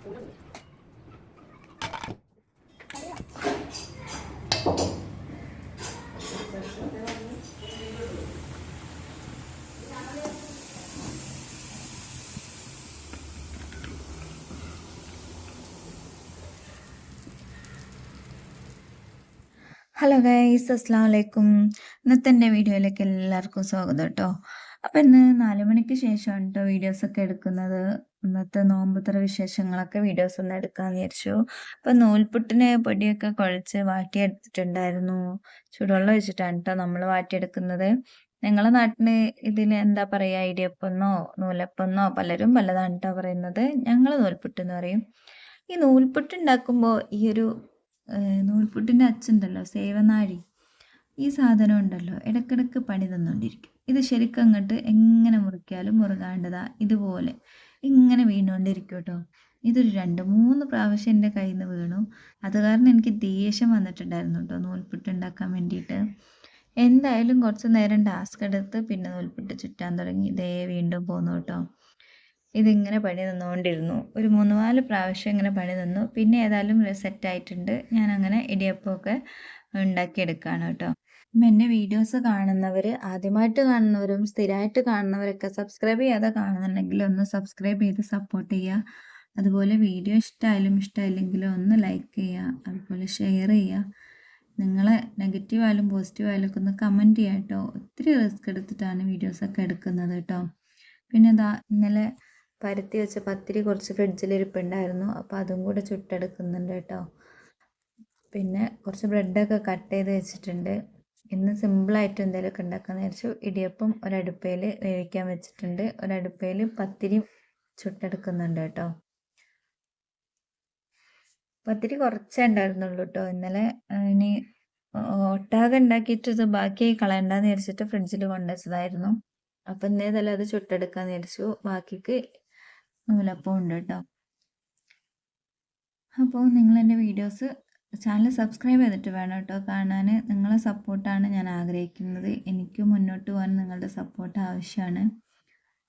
Hello guys അസ്സാം വലൈക്കും ഇന്നത്തെ എന്റെ വീഡിയോയിലേക്ക് എല്ലാവർക്കും സ്വാഗതം കേട്ടോ. അപ്പം ഇന്ന് നാല് മണിക്ക് ശേഷമാണ് കേട്ടോ വീഡിയോസൊക്കെ എടുക്കുന്നത്. ഇന്നത്തെ നോമ്പുത്തറ വിശേഷങ്ങളൊക്കെ വീഡിയോസ് ഒന്ന് എടുക്കാമെന്ന് വിചാരിച്ചു. അപ്പം നൂൽപുട്ടിന് പൊടിയൊക്കെ കുഴച്ച് വാട്ടിയെടുത്തിട്ടുണ്ടായിരുന്നു. ചൂടുവെള്ളം വെച്ചിട്ടാണ് കേട്ടോ നമ്മൾ വാട്ടിയെടുക്കുന്നത്. നിങ്ങളെ നാട്ടിൽ ഇതിൽ എന്താ പറയുക ഇടിയപ്പെന്നോ നൂലപ്പെന്നോ പലരും പലതാണ് കേട്ടോ പറയുന്നത്. ഞങ്ങൾ നൂൽപുട്ട് എന്ന് പറയും. ഈ നൂൽപുട്ട് ഉണ്ടാക്കുമ്പോൾ ഈ ഒരു നൂൽപുട്ടിന്റെ അച്ചുണ്ടല്ലോ സേവനാഴി. ഈ സാധനം ഉണ്ടല്ലോ ഇടക്കിടക്ക് പണി തന്നുകൊണ്ടിരിക്കും ഇത് ശരിക്കും അങ്ങോട്ട് എങ്ങനെ മുറിക്കാലും മുറുകാണ്ടതാ ഇതുപോലെ ഇങ്ങനെ വീണുകൊണ്ടിരിക്കും കേട്ടോ ഇതൊരു രണ്ട് മൂന്ന് പ്രാവശ്യം എന്റെ കയ്യിൽ നിന്ന് വീണു. അത് കാരണം എനിക്ക് ദേഷ്യം വന്നിട്ടുണ്ടായിരുന്നു കേട്ടോ നൂൽപുട്ട് ഉണ്ടാക്കാൻ വേണ്ടിയിട്ട്. എന്തായാലും കുറച്ച് നേരം ടാസ്ക് എടുത്ത് പിന്നെ നൂൽപുട്ട് ചുറ്റാൻ തുടങ്ങി ഇതേ വീണ്ടും പോന്നു കേട്ടോ. ഇതിങ്ങനെ പണി തന്നുകൊണ്ടിരുന്നു ഒരു മൂന്ന് നാല് പ്രാവശ്യം ഇങ്ങനെ പണി തന്നു. പിന്നെ ഏതായാലും സെറ്റായിട്ടുണ്ട് ഞാൻ അങ്ങനെ ഇടിയപ്പമൊക്കെ ഉണ്ടാക്കിയെടുക്കുകയാണ് കേട്ടോ. അപ്പം എന്റെ വീഡിയോസ് കാണുന്നവർ ആദ്യമായിട്ട് കാണുന്നവരും സ്ഥിരമായിട്ട് കാണുന്നവരൊക്കെ സബ്സ്ക്രൈബ് ചെയ്യാതെ കാണുന്നുണ്ടെങ്കിൽ ഒന്ന് സബ്സ്ക്രൈബ് ചെയ്ത് സപ്പോർട്ട് ചെയ്യുക അതുപോലെ വീഡിയോ ഇഷ്ടമായാലും ഇഷ്ടമായില്ലെങ്കിലും ഒന്ന് ലൈക്ക് ചെയ്യുക അതുപോലെ ഷെയർ ചെയ്യുക നിങ്ങളെ നെഗറ്റീവ് ആയാലും പോസിറ്റീവ് ആയാലും ഒക്കെ ഒന്ന് കമന്റ് ചെയ്യുക കേട്ടോ ഒത്തിരി റിസ്ക് എടുത്തിട്ടാണ് വീഡിയോസൊക്കെ എടുക്കുന്നത് കേട്ടോ പിന്നെ ഇതാ ഇന്നലെ പരത്തി വെച്ച പത്തിരി കുറച്ച് ഫ്രിഡ്ജിൽ ഇരിപ്പുണ്ടായിരുന്നു. അപ്പോൾ അതും കൂടെ ചുട്ടെടുക്കുന്നുണ്ട് കേട്ടോ പിന്നെ കുറച്ച് ബ്രെഡൊക്കെ കട്ട് ചെയ്ത് വെച്ചിട്ടുണ്ട്. ഇന്ന് സിമ്പിളായിട്ട് എന്തെങ്കിലുമൊക്കെ ഉണ്ടാക്കാമെന്ന് വിചാരിച്ചു. ഇടിയപ്പം ഒരടുപ്പയിൽ വേവിക്കാൻ വെച്ചിട്ടുണ്ട്. ഒരടുപ്പയിൽ പത്തിരി ചുട്ടെടുക്കുന്നുണ്ട് കേട്ടോ. പത്തിരി കുറച്ചേ ഉണ്ടായിരുന്നുള്ളൂ കേട്ടോ. ഇന്നലെ ഇനി ഒട്ടാകെ ഉണ്ടാക്കിയിട്ട് ഇത് ബാക്കിയായി കളയണ്ടെന്ന് വിചാരിച്ചിട്ട് ഫ്രിഡ്ജിൽ കൊണ്ടുവച്ചതായിരുന്നു അപ്പം ഇന്നേതല്ല അത് ചുട്ടെടുക്കാന്ന് വിചാരിച്ചു. ബാക്കിക്ക് നൂലപ്പം ഉണ്ട് കേട്ടോ. അപ്പോൾ നിങ്ങൾ എന്റെ വീഡിയോസ് ചാനൽ സബ്സ്ക്രൈബ് ചെയ്തിട്ട് വേണം കേട്ടോ. കാണാൻ നിങ്ങളെ സപ്പോർട്ടാണ് ഞാൻ ആഗ്രഹിക്കുന്നത്. എനിക്ക് മുന്നോട്ട് പോകാൻ നിങ്ങളുടെ സപ്പോർട്ട് ആവശ്യമാണ്.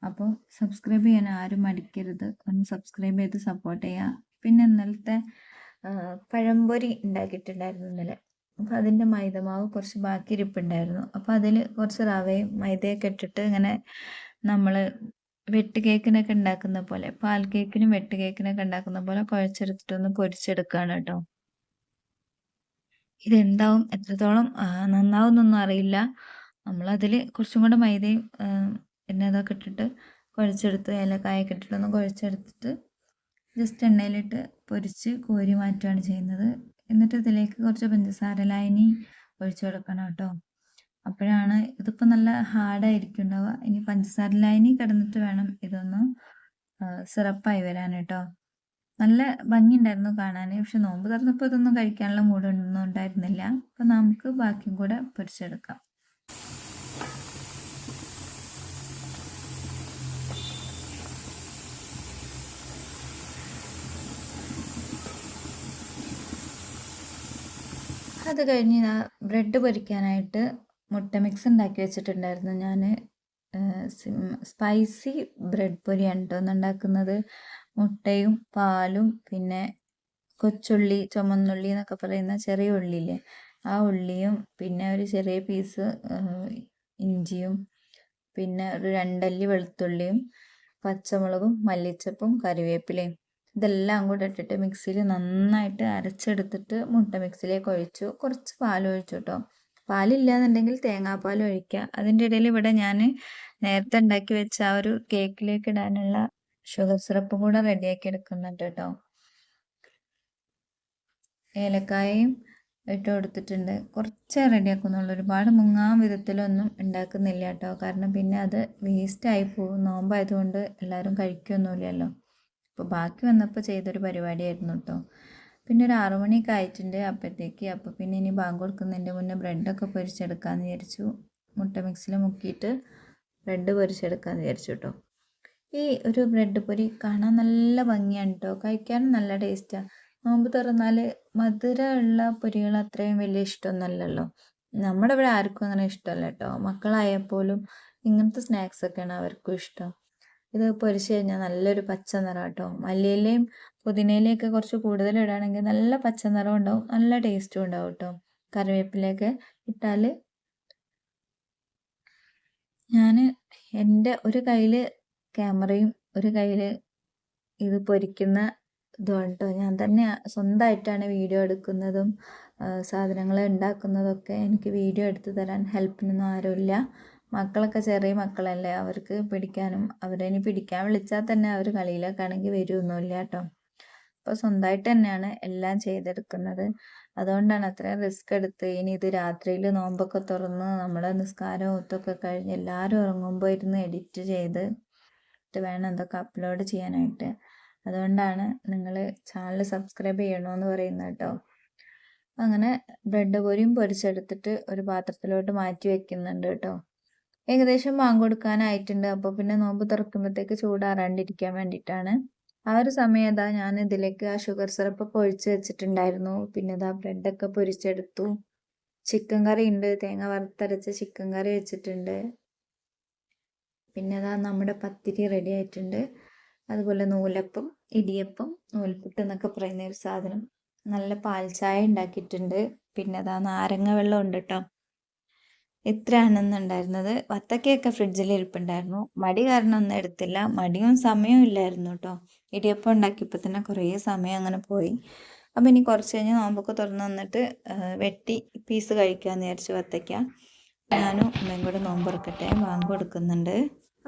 അപ്പോൾ സബ്സ്ക്രൈബ് ചെയ്യാൻ ആരും മടിക്കരുത്. ഒന്ന് സബ്സ്ക്രൈബ് ചെയ്ത് സപ്പോർട്ട് ചെയ്യുക. പിന്നെ ഇന്നലത്തെ പഴംപൊരി ഉണ്ടാക്കിയിട്ടുണ്ടായിരുന്നു ഇന്നലെ. അപ്പോൾ അതിന്റെ മൈദമാവ് കുറച്ച് ബാക്കി ഇരിപ്പുണ്ടായിരുന്നു. അപ്പോൾ അതിൽ കുറച്ച് റവയും മൈദയൊക്കെ ഇട്ടിട്ട് ഇങ്ങനെ നമ്മൾ വെട്ട് കേക്കിനൊക്കെ ഉണ്ടാക്കുന്ന പോലെ പാൽ കേക്കിനും വെട്ട് കേക്കിനൊക്കെ ഉണ്ടാക്കുന്ന പോലെ കുഴച്ചെടുത്തിട്ടൊന്ന് പൊരിച്ചെടുക്കുകയാണ് കേട്ടോ. ഇതെന്താവും? എത്രത്തോളം നന്നാവും എന്നൊന്നും അറിയില്ല. നമ്മളതിൽ കുറച്ചും കൂടെ മൈദയും പിന്നെ അതൊക്കെ ഇട്ടിട്ട് കുഴച്ചെടുത്ത് ഏലക്കായൊക്കെ ഇട്ടിട്ടൊന്ന് കുഴച്ചെടുത്തിട്ട് ജസ്റ്റ് എണ്ണയിലിട്ട് പൊരിച്ച് കോരി മാറ്റുകയാണ് ചെയ്യുന്നത്. എന്നിട്ട് ഇതിലേക്ക് കുറച്ച് പഞ്ചസാര ലായനി ഒഴിച്ചു കൊടുക്കണം കേട്ടോ. അപ്പോഴാണ് ഇതിപ്പോൾ നല്ല ഹാർഡായിരിക്കും ഉണ്ടാവുക. ഇനി പഞ്ചസാര ലായനി കിടന്നിട്ട് വേണം ഇതൊന്ന് സിറപ്പായി വരാൻ കേട്ടോ. നല്ല ഭംഗിയുണ്ടായിരുന്നു കാണാൻ പക്ഷെ നോമ്പ് തുറന്നപ്പോൾ ഇതൊന്നും കഴിക്കാനുള്ള മൂടൊന്നും ഉണ്ടായിരുന്നില്ല. അപ്പം നമുക്ക് ബാക്കിയും കൂടെ പൊരിച്ചെടുക്കാം. അത് കഴിഞ്ഞ് ഞാൻ ബ്രെഡ് പൊരിക്കാനായിട്ട് മുട്ട മിക്സ് ഉണ്ടാക്കി വെച്ചിട്ടുണ്ടായിരുന്നു ഞാൻ സ്പൈസി ബ്രെഡ് പൊരിയാണ് കേട്ടോ ഉണ്ടാക്കുന്നത് മുട്ടയും പാലും പിന്നെ കൊച്ചുള്ളി ചുമന്നുള്ളി എന്നൊക്കെ പറയുന്ന ചെറിയ ഉള്ളിയില്ലേ? ആ ഉള്ളിയും പിന്നെ ഒരു ചെറിയ പീസ് ഇഞ്ചിയും പിന്നെ ഒരു രണ്ടല്ലി വെളുത്തുള്ളിയും പച്ചമുളകും മല്ലിച്ചപ്പും കറിവേപ്പിലയും ഇതെല്ലാം കൂടെ ഇട്ടിട്ട് മിക്സിയിൽ നന്നായിട്ട് അരച്ചെടുത്തിട്ട് മുട്ട മിക്സിയിലേക്ക് ഒഴിച്ചു. കുറച്ച് പാൽ ഒഴിച്ചു കേട്ടോ പാലില്ലാന്നുണ്ടെങ്കിൽ തേങ്ങാപ്പാൽ ഒഴിക്കുക അതിന്റെ ഇടയിൽ ഇവിടെ ഞാൻ നേരത്തെ ഉണ്ടാക്കി വെച്ച ആ ഒരു കേക്കിലേക്ക് ഇടാനുള്ള ഷുഗർ സിറപ്പ് കൂടെ റെഡിയാക്കി എടുക്കുന്നുണ്ട് കേട്ടോ ഏലക്കായയും ഇട്ട് കൊടുത്തിട്ടുണ്ട്. കുറച്ചേ റെഡിയാക്കുന്നുള്ളൂ. ഒരുപാട് മുങ്ങാൻ വിധത്തിലൊന്നും ഉണ്ടാക്കുന്നില്ല കേട്ടോ കാരണം പിന്നെ അത് വേസ്റ്റായി പോകും. നോമ്പായതുകൊണ്ട് എല്ലാവരും കഴിക്കൊന്നുമില്ലല്ലോ. അപ്പോൾ ബാക്കി വന്നപ്പോൾ ചെയ്തൊരു പരിപാടിയായിരുന്നു കേട്ടോ പിന്നെ ഒരു ആറുമണിയൊക്കെ ആയിട്ടുണ്ട് അപ്പോഴത്തേക്ക് അപ്പോൾ പിന്നെ ഇനി ബാങ്ക് കൊടുക്കുന്നതിന്റെ മുന്നേ ബ്രെഡൊക്കെ പൊരിച്ചെടുക്കാമെന്ന് വിചാരിച്ചു. മുട്ട മിക്സിൽ മുക്കിയിട്ട് ബ്രെഡ് പൊരിച്ചെടുക്കാമെന്ന് വിചാരിച്ചു കേട്ടോ ഈ ഒരു ബ്രെഡ് പൊരി കാണാൻ നല്ല ഭംഗിയാണ് കേട്ടോ കഴിക്കാനും നല്ല ടേസ്റ്റാണ് നോമ്പ് തുറന്നാൽ മധുരമുള്ള പൊരികൾ അത്രയും വലിയ ഇഷ്ടമൊന്നുമല്ലല്ലോ. നമ്മുടെ ഇവിടെ ആർക്കും അങ്ങനെ ഇഷ്ടമല്ല കേട്ടോ മക്കളായാൽ പോലും ഇങ്ങനത്തെ സ്നാക്സൊക്കെയാണ് അവർക്കും ഇഷ്ടം. ഇത് പൊരിച്ച് കഴിഞ്ഞാൽ നല്ലൊരു പച്ച നിറം കേട്ടോ മല്ലിയിലയും പുതിനയിലയൊക്കെ കുറച്ച് കൂടുതൽ ഇടുകയാണെങ്കിൽ നല്ല പച്ച നിറം ഉണ്ടാവും നല്ല ടേസ്റ്റും ഉണ്ടാവും കേട്ടോ കറിവേപ്പിലയൊക്കെ ഇട്ടാൽ ഞാൻ എന്റെ ഒരു കയ്യിൽ ക്യാമറയും ഒരു കയ്യിൽ ഇത് പൊരിക്കുന്ന ഇതുമാണ് ഞാൻ തന്നെ സ്വന്തമായിട്ടാണ് വീഡിയോ എടുക്കുന്നതും സാധനങ്ങൾ ഉണ്ടാക്കുന്നതൊക്കെ എനിക്ക് വീഡിയോ എടുത്ത് തരാൻ ഹെൽപ്പിനൊന്നും ആരുമില്ല. മക്കളൊക്കെ ചെറിയ മക്കളല്ലേ അവർക്ക് പിടിക്കാനും അവരിനി പിടിക്കാൻ വിളിച്ചാൽ തന്നെ അവർ കളിയിലേക്കാണെങ്കിൽ വരുമൊന്നുമില്ല കേട്ടോ. അപ്പോൾ സ്വന്തമായിട്ട് തന്നെയാണ് എല്ലാം ചെയ്തെടുക്കുന്നത്. അതുകൊണ്ടാണ് അത്രയും റിസ്ക് എടുത്ത് ഇനി ഇത് രാത്രിയിൽ നോമ്പൊക്കെ തുറന്ന് നമ്മളെ നിസ്കാരവും ഒത്തൊക്കെ കഴിഞ്ഞ് എല്ലാവരും ഉറങ്ങുമ്പോൾ ഇരുന്ന് എഡിറ്റ് ചെയ്ത് വേണം എന്തൊക്കെ അപ്ലോഡ് ചെയ്യാനായിട്ട്. അതുകൊണ്ടാണ് നിങ്ങൾ ചാനൽ സബ്സ്ക്രൈബ് ചെയ്യണമെന്ന് പറയുന്നത് കേട്ടോ. അങ്ങനെ ബ്രെഡ് പൊരിയും പൊരിച്ചെടുത്തിട്ട് ഒരു പാത്രത്തിലോട്ട് മാറ്റി വെക്കുന്നുണ്ട് കേട്ടോ. ഏകദേശം മാങ്ങ കൊടുക്കാനായിട്ടുണ്ട്. അപ്പോൾ പിന്നെ നോമ്പ് തുറക്കുമ്പോഴത്തേക്ക് ചൂടാറാണ്ടിരിക്കാൻ വേണ്ടിയിട്ടാണ്. ആ ഒരു സമയം ഞാൻ ഇതിലേക്ക് ആ ഷുഗർ സിറപ്പ് പൊഴിച്ച് വെച്ചിട്ടുണ്ടായിരുന്നു. പിന്നെ ഇതാ ബ്രെഡൊക്കെ പൊരിച്ചെടുത്തു. ചിക്കൻ കറി ഉണ്ട്. തേങ്ങ വറുത്തരച്ച ചിക്കൻ കറി വെച്ചിട്ടുണ്ട്. പിന്നെ അതാ നമ്മുടെ പത്തിരി റെഡി ആയിട്ടുണ്ട്. അതുപോലെ നൂലപ്പം ഇടിയപ്പം നൂൽപുട്ട് എന്നൊക്കെ പറയുന്ന ഒരു സാധനം. നല്ല പാൽ ചായ ഉണ്ടാക്കിയിട്ടുണ്ട്. പിന്നെ അതാ നാരങ്ങ വെള്ളം ഉണ്ട് കേട്ടോ ഇത്രയാണെന്നുണ്ടായിരുന്നത് വത്തക്കയൊക്കെ ഫ്രിഡ്ജിൽ ഇരിപ്പുണ്ടായിരുന്നു. മടി കാരണം ഒന്നും എടുത്തില്ല. മടിയും സമയവും ഇല്ലായിരുന്നു കേട്ടോ ഇടിയപ്പം ഉണ്ടാക്കിയപ്പോൾ തന്നെ കുറേ സമയം അങ്ങനെ പോയി. അപ്പം ഇനി കുറച്ച് കഴിഞ്ഞ് നോമ്പൊക്കെ തുറന്ന് വന്നിട്ട് വെട്ടി പീസ് കഴിക്കാമെന്ന് വിചാരിച്ചു വത്തയ്ക്ക ഞാനും അമ്മയും കൂടെ നോമ്പ് തുറക്കട്ടെ വാങ്ങി കൊടുക്കുന്നുണ്ട്.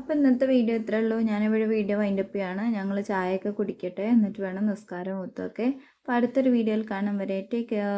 അപ്പോൾ ഇന്നത്തെ വീഡിയോ ഇത്രേ ഉള്ളൂ. ഞാനിവിടെ വീഡിയോ വൈൻഡപ്പ് ചെയ്യാണ്. ഞങ്ങൾ ചായയൊക്കെ കുടിക്കട്ടെ. എന്നിട്ട് വേണം നിസ്കാരം ഒത്തൊക്കെ അപ്പോൾ അടുത്തൊരു വീഡിയോയിൽ കാണാൻ വരെ. Take care